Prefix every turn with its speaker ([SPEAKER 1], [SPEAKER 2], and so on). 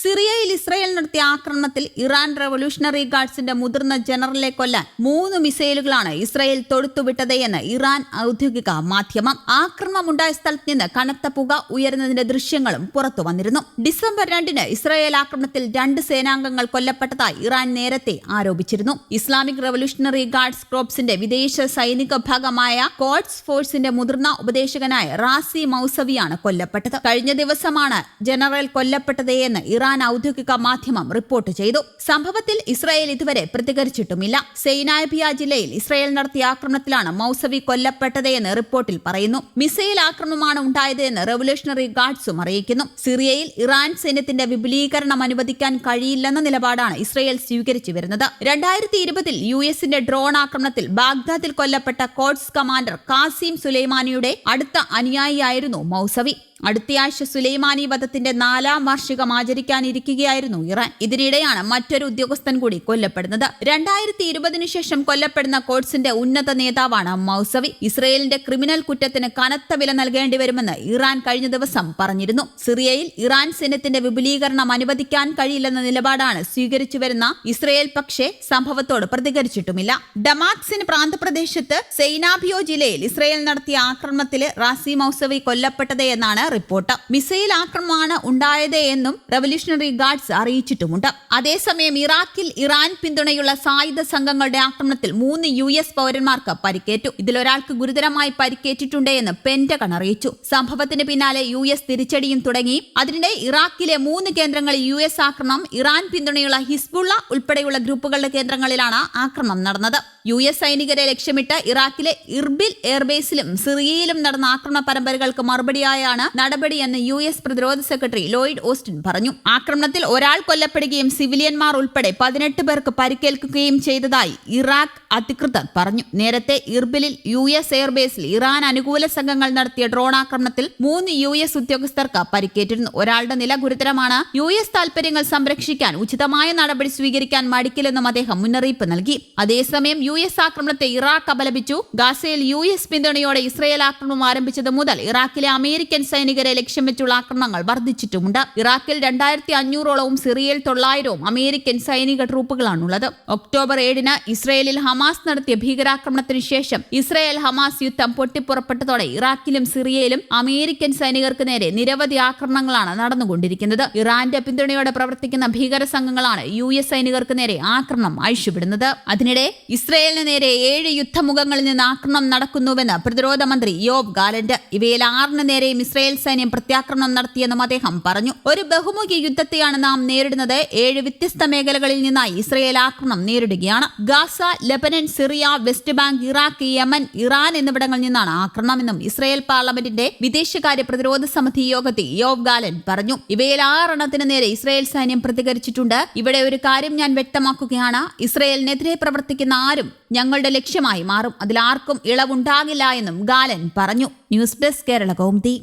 [SPEAKER 1] സിറിയയിൽ ഇസ്രയേൽ നടത്തിയ ആക്രമണത്തിൽ ഇറാൻ റവല്യൂഷണറി ഗാർഡ്സിന്റെ മുതിർന്ന ജനറലെ കൊല്ലാൻ മൂന്ന് മിസൈലുകളാണ് ഇസ്രയേൽ തൊടുത്തുവിട്ടത് എന്ന് ഇറാൻ ഔദ്യോഗിക മാധ്യമം. ആക്രമണമുണ്ടായ സ്ഥലത്ത് നിന്ന് കനത്ത പുക ഉയരുന്നതിന്റെ ദൃശ്യങ്ങളും പുറത്തു വന്നിരുന്നു. ഡിസംബർ രണ്ടിന് ഇസ്രയേൽ ആക്രമണത്തിൽ രണ്ട് സേനാംഗങ്ങൾ കൊല്ലപ്പെട്ടതായി ഇറാൻ നേരത്തെ ആരോപിച്ചിരുന്നു. ഇസ്ലാമിക് റവല്യൂഷണറി ഗാർഡ്സ് ക്രോപ്സിന്റെ വിദേശ സൈനിക ഭാഗമായ കോഡ്സ് ഫോഴ്സിന്റെ മുതിർന്ന ഉപദേശകനായ റാസി മൌസവിയാണ് കൊല്ലപ്പെട്ടത്. കഴിഞ്ഞ ദിവസമാണ് ജനറൽ കൊല്ലപ്പെട്ടത് എന്ന് ഇറാൻ ഔദ്യോഗിക മാധ്യമം റിപ്പോർട്ട് ചെയ്തു. സംഭവത്തിൽ ഇസ്രായേൽ ഇതുവരെ പ്രതികരിച്ചിട്ടുമില്ല. സെയ്നായബിയ ജില്ലയിൽ ഇസ്രായേൽ നടത്തിയ ആക്രമണത്തിലാണ് മൌസവി കൊല്ലപ്പെട്ടതെന്ന് റിപ്പോർട്ടിൽ പറയുന്നു. മിസൈൽ ആക്രമണമാണ് ഉണ്ടായത് എന്ന് റവല്യൂഷണറി ഗാർഡ്സും അറിയിക്കുന്നു. സിറിയയിൽ ഇറാൻ സൈന്യത്തിന്റെ വിപുലീകരണം അനുവദിക്കാൻ കഴിയില്ലെന്ന നിലപാടാണ് ഇസ്രായേൽ സ്വീകരിച്ചു വരുന്നത്. രണ്ടായിരത്തി ഇരുപതിൽ യു എസിന്റെ ഡ്രോൺ ആക്രമണത്തിൽ ബാഗ്ദാദിൽ കൊല്ലപ്പെട്ട കോഡ്സ് കമാൻഡർ കാസിം സുലൈമാനിയുടെ അടുത്ത അനുയായിയായിരുന്നു മൌസവി. അടുത്തയാഴ്ച സുലൈമാനി വധത്തിന്റെ നാലാം വാർഷികം ആചരിക്കാനിരിക്കുകയായിരുന്നു ഇറാൻ. ഇതിനിടെയാണ് മറ്റൊരു ഉദ്യോഗസ്ഥൻ കൂടി കൊല്ലപ്പെടുന്നത്. രണ്ടായിരത്തി ഇരുപതിനു ശേഷം കൊല്ലപ്പെടുന്ന കോഡ്സിന്റെ ഉന്നത നേതാവാണ് മൌസവി. ഇസ്രയേലിന്റെ ക്രിമിനൽ കുറ്റത്തിന് കനത്ത വില നൽകേണ്ടി വരുമെന്ന് ഇറാൻ കഴിഞ്ഞ ദിവസം പറഞ്ഞിരുന്നു. സിറിയയിൽ ഇറാൻ സൈന്യത്തിന്റെ വിപുലീകരണം അനുവദിക്കാൻ കഴിയില്ലെന്ന നിലപാടാണ് സ്വീകരിച്ചു വരുന്ന ഇസ്രയേൽ പക്ഷേ സംഭവത്തോട് പ്രതികരിച്ചിട്ടുമില്ല. ഡമാക്സിന് പ്രാന്തപ്രദേശത്ത് സെയ്നാബിയോ ജില്ലയിൽ ഇസ്രയേൽ നടത്തിയ ആക്രമണത്തിൽ റാസി മൌസവി കൊല്ലപ്പെട്ടത് എന്നാണ് റിപ്പോർട്ട്. മിസൈൽ ആക്രമണമാണ് ഉണ്ടായത് എന്നും റവല്യൂഷണറി ഗാർഡ്സ് അറിയിച്ചിട്ടുമുണ്ട്. അതേസമയം ഇറാഖിൽ ഇറാൻ പിന്തുണയുള്ള സായുധ സംഘങ്ങളുടെ ആക്രമണത്തിൽ മൂന്ന് യു എസ് പൗരന്മാർക്ക് പരിക്കേറ്റു. ഇതിലൊരാൾക്ക് ഗുരുതരമായി പരിക്കേറ്റിട്ടുണ്ട് എന്ന് പെന്റഗൺ അറിയിച്ചു. സംഭവത്തിന് പിന്നാലെ യു എസ് തിരിച്ചടിയും തുടങ്ങി. അതിനിടെ ഇറാഖിലെ മൂന്ന് കേന്ദ്രങ്ങളിൽ യു എസ് ആക്രമണം ഇറാൻ പിന്തുണയുള്ള ഹിസ്ബുള്ള ഉൾപ്പെടെയുള്ള ഗ്രൂപ്പുകളുടെ കേന്ദ്രങ്ങളിലാണ് ആക്രമണം നടന്നത്. യു എസ് സൈനികരെ ലക്ഷ്യമിട്ട് ഇറാഖിലെ ഇർബിൽ എയർബേസിലും സിറിയയിലും നടന്ന ആക്രമണ പരമ്പരകൾക്ക് മറുപടിയായാണ് നടപടിയെന്ന് യു എസ് പ്രതിരോധ സെക്രട്ടറി ലോയിഡ് ഓസ്റ്റിൻ പറഞ്ഞു. ആക്രമണത്തിൽ ഒരാൾ കൊല്ലപ്പെടുകയും സിവിലിയന്മാർ ഉൾപ്പെടെ പതിനെട്ട് പേർക്ക് പരിക്കേൽക്കുകയും ചെയ്തതായി ഇറാഖ് അധികൃതർ പറഞ്ഞു. നേരത്തെ ഇർബിലിൽ യു എസ് എയർബേസിൽ ഇറാൻ അനുകൂല സംഘങ്ങൾ നടത്തിയ ഡ്രോൺ ആക്രമണത്തിൽ മൂന്ന് യു എസ് ഉദ്യോഗസ്ഥർക്ക് പരിക്കേറ്റിരുന്നു. ഒരാളുടെ നില ഗുരുതരമാണ്. യു എസ് താൽപര്യങ്ങൾ സംരക്ഷിക്കാൻ ഉചിതമായ നടപടി സ്വീകരിക്കാൻ മടിക്കില്ലെന്നും അദ്ദേഹം മുന്നറിയിപ്പ് നൽകി. അതേസമയം യു എസ് ആക്രമണത്തെ ഇറാഖ് അപലപിച്ചു. ഗാസയിൽ യു എസ് പിന്തുണയോടെ ഇസ്രയേൽ ആക്രമണം ആരംഭിച്ചത് മുതൽ ഇറാഖിലെ അമേരിക്കൻ സൈനികരെ ലക്ഷ്യം വെച്ചുള്ള ആക്രമണങ്ങൾ വർദ്ധിച്ചിട്ടുമുണ്ട്. ഇറാഖിൽ രണ്ടായിരത്തി അഞ്ഞൂറോളവും സിറിയയിൽ തൊള്ളായിരവും അമേരിക്കൻ സൈനിക ട്രൂപ്പുകളാണുള്ളത്. ഒക്ടോബർ ഏഴിന് ഇസ്രയേലിൽ ഹമാസ് നടത്തിയ ഭീകരാക്രമണത്തിന് ശേഷം ഇസ്രയേൽ ഹമാസ് യുദ്ധം പൊട്ടിപ്പുറപ്പെട്ടതോടെ ഇറാഖിലും സിറിയയിലും അമേരിക്കൻ സൈനികർക്ക് നേരെ നിരവധി ആക്രമണങ്ങളാണ് നടന്നുകൊണ്ടിരിക്കുന്നത്. ഇറാന്റെ പിന്തുണയോടെ പ്രവർത്തിക്കുന്ന ഭീകര സംഘങ്ങളാണ് യു എസ് സൈനികർക്ക് നേരെ ആക്രമണം അഴിച്ചുവിടുന്നത്. അതിനിടെ ഇസ്രയേലിന് നേരെ ഏഴ് യുദ്ധമുഖങ്ങളിൽ നിന്ന് ആക്രമണം നടക്കുന്നുവെന്ന് പ്രതിരോധ മന്ത്രി യോബ് ഗാലന്റ്. ഇവയിൽ ആറിന് നേരെയും ഇസ്രയേൽ സൈന്യം പ്രത്യാക്രമണം നടത്തിയെന്നും അദ്ദേഹം പറഞ്ഞു. ഒരു ബഹുമുഖി യുദ്ധത്തെയാണ് നാം നേരിടുന്നത്. ഏഴ് വ്യത്യസ്ത മേഖലകളിൽ നിന്നായി ഇസ്രയേൽ ആക്രമണം നേരിടുകയാണ്. Gaza Lebanon Syria West Bank Iraq Yemen Iran എന്നിവിടങ്ങളിൽ നിന്നാണ് ആക്രമണമെന്നും ഇസ്രയേൽ പാർലമെന്റിന്റെ വിദേശകാര്യ പ്രതിരോധ സമിതി യോഗത്തിൽ യോവ് ഗാലൻ പറഞ്ഞു. ഇവയിൽ ആറെണ്ണത്തിന് നേരെ ഇസ്രയേൽ സൈന്യം പ്രതികരിച്ചിട്ടുണ്ട്. ഇവിടെ ഒരു കാര്യം ഞാൻ വ്യക്തമാക്കുകയാണ്. ഇസ്രയേലിനെതിരെ പ്രവർത്തിക്കുന്ന ആരും ഞങ്ങളുടെ ലക്ഷ്യമായി മാറും. അതിൽ ആർക്കും ഇളവുണ്ടാകില്ല എന്നും ഗാലൻ പറഞ്ഞു. News desk Kerala Kaumudi.